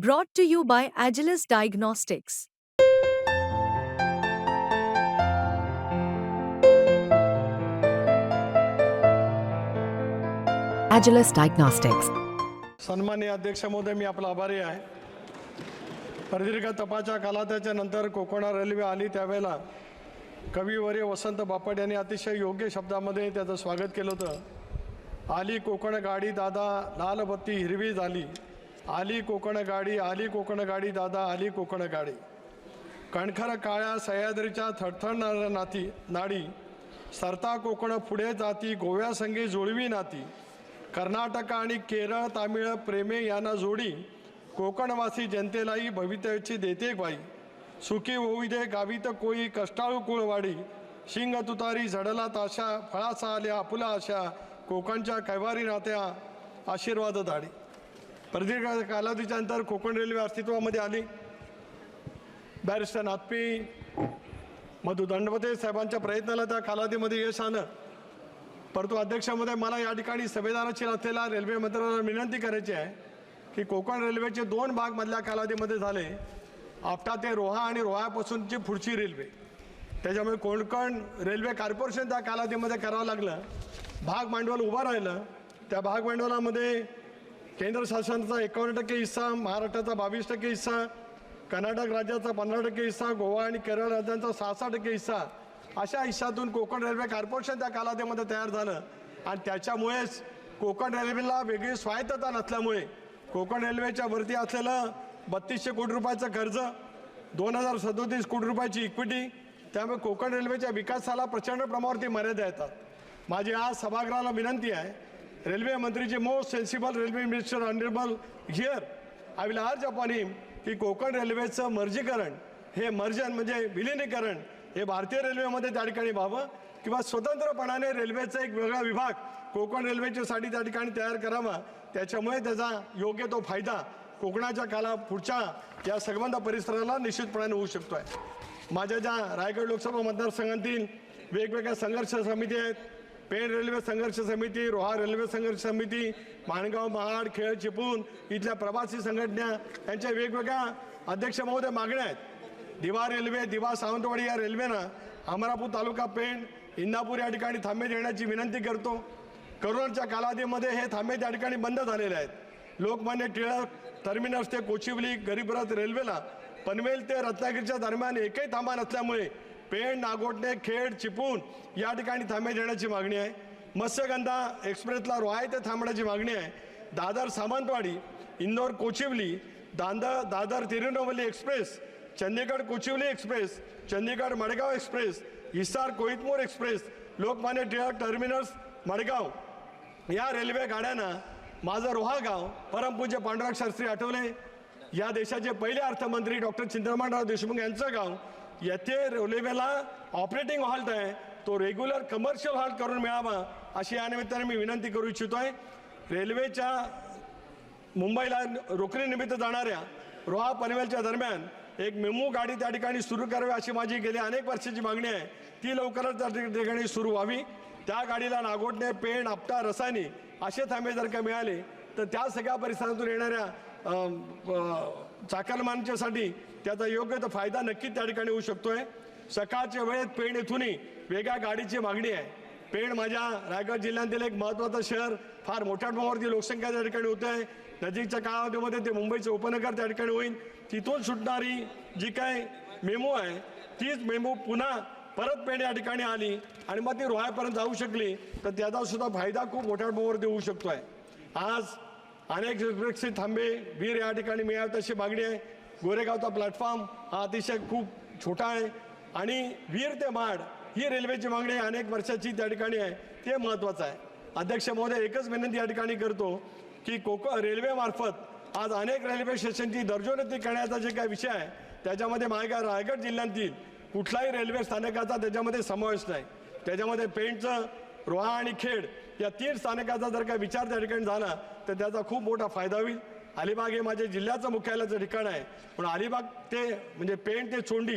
Brought to you by Agilus Diagnostics. Agilus Diagnostics. सन्मान्य अध्यक्ष महोदय मी आपला आभारी आहे प्रदीर्घ तपाच्या कालावधीच्या नंतर कोकणा रेल्वे आली त्यावेळेला कविवर्य वसंत बापट यांनी अतिशय योग्य शब्दामध्ये त्याचं स्वागत केलं होतं आली कोकण गाडी दादा लाल बत्ती हिरवी झाली आली कोकण गाडी आली कोकण गाडी दादा आली कोकण गाडी. कणखर काळ्या सह्याद्रीच्या थरथरणाऱ्या नाती नाडी सरता कोकण पुढे जाती गोव्यासंगी जुळवी नाती. कर्नाटक आणि केरळ तामिळ प्रेमे यांना जोडी कोकणवासी जनतेलाही भवितव्याची देते बाई. सुखी होऊ दे गावीत कोई कष्टाळू कुळवाडी. शिंग तुतारी झडला ताशा फळासा आल्या आपुला आशा कोकणच्या कैवारी नात्या आशीर्वाद धाडी प्रदीर्घ कालावधीच्या नंतर कोकण रेल्वे अस्तित्वामध्ये आली. बॅरिस्टर नाथपी मधु दंडवते साहेबांच्या प्रयत्नाला त्या कालावधीमध्ये यश आलं. परंतु अध्यक्षामध्ये मला या ठिकाणी संविधानाची असलेल्या रेल्वे मंत्र्यांना विनंती करायची आहे की कोकण रेल्वेचे दोन भाग मधल्या कालावधीमध्ये झाले. आपटा ते रोहा आणि रोहापासूनची पुढची रेल्वे. त्याच्यामुळे कोकण रेल्वे कॉर्पोरेशन त्या कालावधीमध्ये करावं लागलं. भाग भांडवल उभं राहिलं. त्या भाग भांडवलामध्ये केंद्र शासनाचा एकावन्न टक्के हिस्सा महाराष्ट्राचा बावीस टक्के हिस्सा कर्नाटक राज्याचा पंधरा टक्के हिस्सा गोवा आणि केरळ राज्यांचा सहा टक्के हिस्सा. अशा हिस्सातून कोकण रेल्वे कॉर्पोरेशन त्या कालावधीमध्ये तयार झालं. आणि त्याच्यामुळेच कोकण रेल्वेला वेगळी स्वायत्तता नसल्यामुळे कोकण रेल्वेच्या वरती असलेलं बत्तीसशे कोटी रुपयाचं कर्ज दोन हजार सदोतीस कोटी रुपयाची इक्विटी त्यामुळे कोकण रेल्वेच्या विकासाला प्रचंड प्रमाणावरती मर्यादा येतात. माझी आज सभागृहाला विनंती आहे railway मंत्रीचे most sensible railway minister honourable here I will urge upon him की कोकण रेल्वेचं मर्जीकरण हे मर्जन म्हणजे विलिनीकरण हे भारतीय रेल्वेमध्ये त्या ठिकाणी व्हावं किंवा स्वतंत्रपणाने रेल्वेचा एक वेगळा विभाग कोकण रेल्वेच्यासाठी त्या ठिकाणी तयार करावा त्याच्यामुळे त्याचा योग्य तो फायदा कोकणाच्या काला पुढच्या या संबंध परिसराला निश्चितपणाने होऊ शकतो आहे माझ्या ज्या रायगड लोकसभा मतदारसंघातील वेगवेगळ्या संघर्ष समिती आहेत पेण रेल्वे संघर्ष समिती रोहा रेल्वे संघर्ष समिती माणगाव महाड खेळ चिपळूण इथल्या प्रवासी संघटना यांच्या वेगवेगळ्या अध्यक्ष महोदय मागण्या आहेत. दिवा रेल्वे दिवा सावंतवाडी या रेल्वेनं अमरापूर तालुका पेण इंदापूर या ठिकाणी थांबे देण्याची विनंती करतो. करोनाच्या कालावधीमध्ये हे थांबे त्या ठिकाणी बंद झालेले आहेत. लोकमान्य टिळक टर्मिनस ते कोचिवली गरीबरथ रेल्वेला पनवेल ते रत्नागिरीच्या दरम्यान एकही थांबा नसल्यामुळे पेण नागोटणे खेड चिपळूण या ठिकाणी थांबे देण्याची मागणी आहे. मत्स्यगंधा एक्सप्रेसला रोहाय ते थांबण्याची मागणी आहे. Dadar Sawantwadi Indore Kochuveli Dadar Dadar Tirunelveli express Chandigarh Kochuveli express Chandigarh Madgaon express Hisar कोहितमूर express Lokmanya Tilak terminus Madgaon. या रेल्वे गाड्यांना माझं रोहा गाव परमपूज्य पांडुरंग शास्त्री आठवले. या देशाचे पहिले अर्थमंत्री डॉक्टर चंद्रमानराव देशमुख यांचं गाव येथे रेल्वेला ऑपरेटिंग हॉल्ट आहे. तो रेग्युलर कमर्शियल हॉल्ट करून मिळावा अशी या निमित्ताने मी विनंती करू इच्छितो आहे रेल्वेच्या मुंबईला रोखणीनिमित्त जाणाऱ्या रोहा पनवेलच्या दरम्यान एक मेमू गाडी त्या ठिकाणी सुरू करावी अशी माझी गेली अनेक वर्षाची मागणी आहे. ती लवकरच त्या ठिकाणी सुरू व्हावी. त्या गाडीला नागोटणे पेण आपटा रसायनी असे थांबे जर का मिळाले तर त्या सगळ्या परिसरातून येणाऱ्या चाकरमानच्यासाठी त्याचा योग्य तो फायदा नक्कीच त्या ठिकाणी होऊ शकतोय. सकाळच्या वेळेत पेण येथूनही वेगळ्या गाडीची मागणी आहे. पेण माझ्या रायगड जिल्ह्यातील एक महत्त्वाचं शहर फार मोठ्या प्रमाणावरती लोकसंख्या त्या ठिकाणी होते. आहे नजीकच्या काळामध्ये ते मुंबईचं उपनगर त्या ठिकाणी होईल. तिथून सुटणारी जी काय मेमो आहे तीच मेमो पुन्हा परत पेण या ठिकाणी आली आणि मग ती रोहायपर्यंत जाऊ शकली. तर त्याचा सुद्धा फायदा खूप मोठ्या प्रमाणावरती होऊ आहे आज अनेक एक्सप्रेसचे थांबे. वीर या ठिकाणी मिळावेत तशी मागणी आहे. गोरेगावचा प्लॅटफॉर्म हा अतिशय खूप छोटा आहे. आणि वीर ते माड ही रेल्वेची मागणी अनेक वर्षाची त्या ठिकाणी आहे. ते महत्त्वाचं आहे. अध्यक्ष महोदय एकच विनंती या ठिकाणी करतो की कोक रेल्वेमार्फत आज अनेक रेल्वे स्टेशनची दर्जोन्नती करण्याचा जे काही विषय आहे त्याच्यामध्ये माझ्या रायगड जिल्ह्यातील कुठलाही रेल्वे स्थानकाचा त्याच्यामध्ये समावेश नाही. त्याच्यामध्ये पेंटचं रोहा आणि खेड या तीन स्थानकाचा जर का विचार त्या ठिकाणी झाला तर त्याचा खूप मोठा फायदा होईल. अलिबाग हे माझ्या जिल्ह्याचं मुख्यालयाचं ठिकाण आहे. पण अलिबाग ते म्हणजे पेण ते चोंडी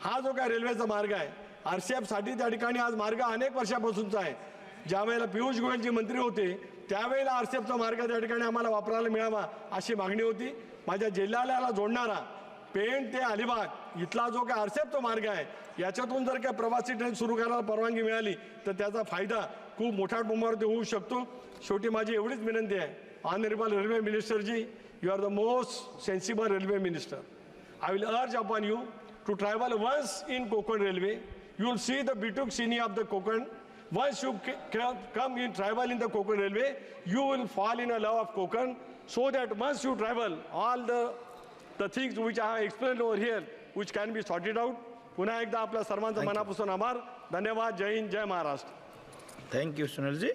हा जो काय रेल्वेचा मार्ग आहे आर सी एफसाठी त्या ठिकाणी आज मार्ग अनेक वर्षापासूनचा आहे. ज्या वेळेला पियुष गोयलजी मंत्री होते त्यावेळेला आर सी एफचा मार्ग त्या ठिकाणी आम्हाला वापरायला मिळावा अशी मागणी होती. माझ्या जिल्ह्याला जोडणारा पेण ते अलिबाग इथला जो काय आरसेप मार्ग आहे याच्यातून जर काय प्रवासी ट्रेन सुरू करायला परवानगी मिळाली तर त्याचा फायदा खूप मोठ्या टोमावरती होऊ शकतो. शेवटी माझी एवढीच विनंती आहे honourable railway minister ji you are the most sensible railway minister I will urge upon you to travel once in Konkan railway you will see the beautiful scenery of the Konkan once you come in travel in the Konkan railway you will fall in a love of Konkan so that once you travel all the the things which I have explained over here, which can be sorted out. पुन्हा एकदा आपल्या सर्वांचा मनापासून आभार धन्यवाद जय हिंद जय Maharashtra thank you Sunilji